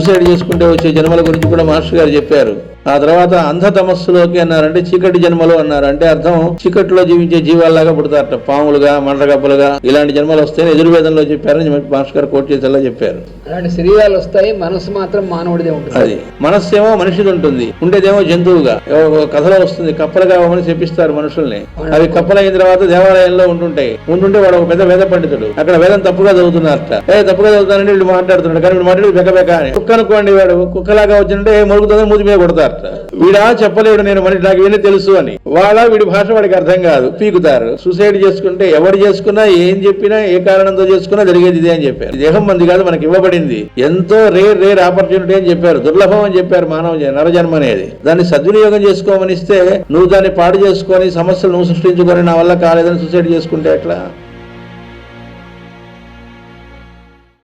Suicide చేసుకుంటే వచ్చే జన్మల గురించి కూడా మాస్టర్ గారు చెప్పారు. ఆ తర్వాత అంధ తమస్సులోకి అన్నారంటే చీకటి జన్మలు అన్నారు. అంటే అర్థం చీకటిలో జీవించే జీవాల్లాగా పుడతారట. పాములుగా మండగబ్బలుగా ఇలాంటి జన్మలు వస్తాయని ఎదుర్వేదంలో చెప్పారని మాస్టర్ గారు కోట్ చేసేలా చెప్పారు. అలాంటి శరీరాలు వస్తాయి మనసు మాత్రం మానవుడిదే ఉంటుంది. అది. మనస్సేమో మనిషిది ఉంటుంది ఉండేదేమో జంతువుగా. కథలో వస్తుంది కప్పలుగా అవ్వమని చెప్పిస్తారు మనుషుల్ని. అవి కప్పలైన తర్వాత దేవాలయంలో ఉంటుంటాయి. ఉంటుంటే వాడు ఒక పెద్ద వేద పండితుడు. అక్కడ వేదం తప్పుగా చదువుతున్నారట. ఏ తప్పుగా చదువుతానంటే వీళ్ళు మాట్లాడుతున్నాడు. కానీ వీడు మాట్లాడి బెక బెక అని. కుక్క అనుకోండి వాడు కుక్కలాగా వచ్చింటే మొరుగుతుందని మూతి మీద తర్వాత వీడా చెప్పలేడు నేను మరి నాకు ఇవన్నీ తెలుసు అని. వాళ్ళ వీడి భాష వాడికి అర్థం కాదు. పీకుతారు. సూసైడ్ చేసుకుంటే ఎవరు చేసుకున్నా ఏం చెప్పినా ఏ కారణంతో చేసుకున్నా జరిగేది ఇదే అని చెప్పారు. దేహం మంది కాదు మనకి ఇవ్వబడింది. ఎంతో రేర్ రేర్ ఆపర్చునిటీ అని చెప్పారు. దుర్లభం అని చెప్పారు మానవ నరజన్మ అనేది. దాన్ని సద్వినియోగం చేసుకోమనిస్తే నువ్వు దాన్ని పాడు చేసుకొని సమస్యలు నువ్వు సృష్టించుకొని నా వల్ల కాలేదని సూసైడ్ చేసుకుంటే ఎట్లా?